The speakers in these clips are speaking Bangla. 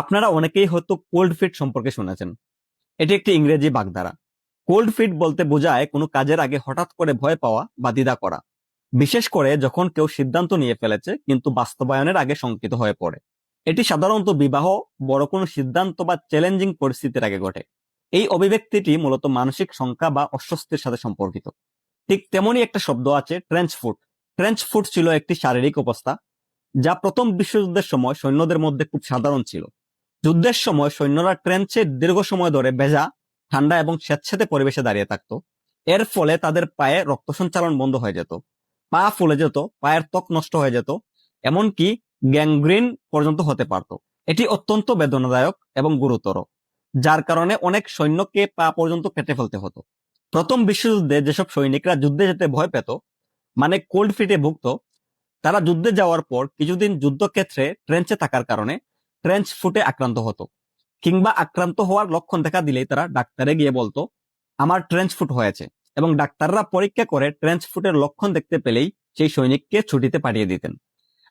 আপনারা অনেকেই হয়তো কোল্ড ফিট সম্পর্কে শুনেছেন। এটি একটি ইংরেজি বাগধারা। কোল্ড ফিট বলতে বোঝায় কোনো কাজের আগে হঠাৎ করে ভয় পাওয়া বা দ্বিধা করা। বিশেষ করে যখন কেউ সিদ্ধান্ত নিয়ে ফেলেছে, কিন্তু বাস্তবায়নের আগে শঙ্কিত হয়ে পড়ে। এটি সাধারণত বিবাহ, বড় কোনো সিদ্ধান্ত বা চ্যালেঞ্জিং পরিস্থিতির আগে ঘটে। এই অভিব্যক্তিটি মূলত মানসিক সংখ্যা বা অস্বস্তির সাথে সম্পর্কিত। ঠিক তেমনই একটা শব্দ আছে ট্রেঞ্চ ফুট ট্রেঞ্চ ফুট ছিল একটি শারীরিক অবস্থা, যা প্রথম বিশ্বযুদ্ধের সময় সৈন্যদের মধ্যে খুব সাধারণ ছিল। যুদ্ধের সময় সৈন্যরা ট্রেঞ্চে দীর্ঘ সময় ধরে ভেজা, ঠান্ডা এবং স্বেচ্ছাতে পরিবেশে দাঁড়িয়ে থাকতো। এর ফলে তাদের পায়ে রক্ত সঞ্চালন বন্ধ হয়ে যেত, পা ফুলে যেত, পায়ের ত্বক নষ্ট হয়ে যেত, এমনকি গ্যাংগ্রিন পর্যন্ত হতে পারত। এটি অত্যন্ত বেদনাদায়ক এবং গুরুতর, যার কারণে অনেক সৈন্যকে পা পর্যন্ত কেটে ফেলতে হতো। প্রথম বিশ্বযুদ্ধে যেসব সৈনিকরা যুদ্ধে যেতে ভয় পেত মানে কোল্ড ফিটে ভুগত, তারা যুদ্ধে যাওয়ার পর কিছুদিন যুদ্ধক্ষেত্রে ট্রেঞ্চে থাকার কারণে ট্রেঞ্চ ফুটে আক্রান্ত হতো। কিংবা আক্রান্ত হওয়ার লক্ষণ দেখা দিলেই তারা ডাক্তারে গিয়ে বলতো, আমার ট্রেঞ্চ ফুট হয়েছে। এবং ডাক্তাররা পরীক্ষা করে ট্রেঞ্চ ফুটের লক্ষণ দেখতে পেলেই সেই সৈনিককে ছুটিতে পাঠিয়ে দিতেন।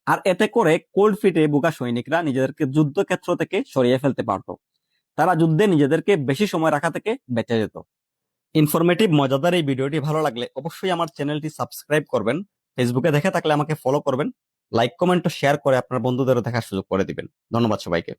আর এতে করে কোল্ড ফিটে বোকা সৈনিকরা নিজেদেরকে যুদ্ধক্ষেত্র থেকে সরিয়ে ফেলতে পারত। তারা যুদ্ধে নিজেদেরকে বেশি সময় রাখা থেকে বেঁচে যেত। ইনফরমেটিভ মজাদার এই ভিডিওটি ভালো লাগলে অবশ্যই আমার চ্যানেলটি সাবস্ক্রাইব করবেন। ফেসবুকে দেখে থাকলে আমাকে ফলো করবেন। লাইক কমেন্ট ও শেয়ার করে আপনার বন্ধুদেরও দেখার সুযোগ করে দিবেন। ধন্যবাদ সবাইকে।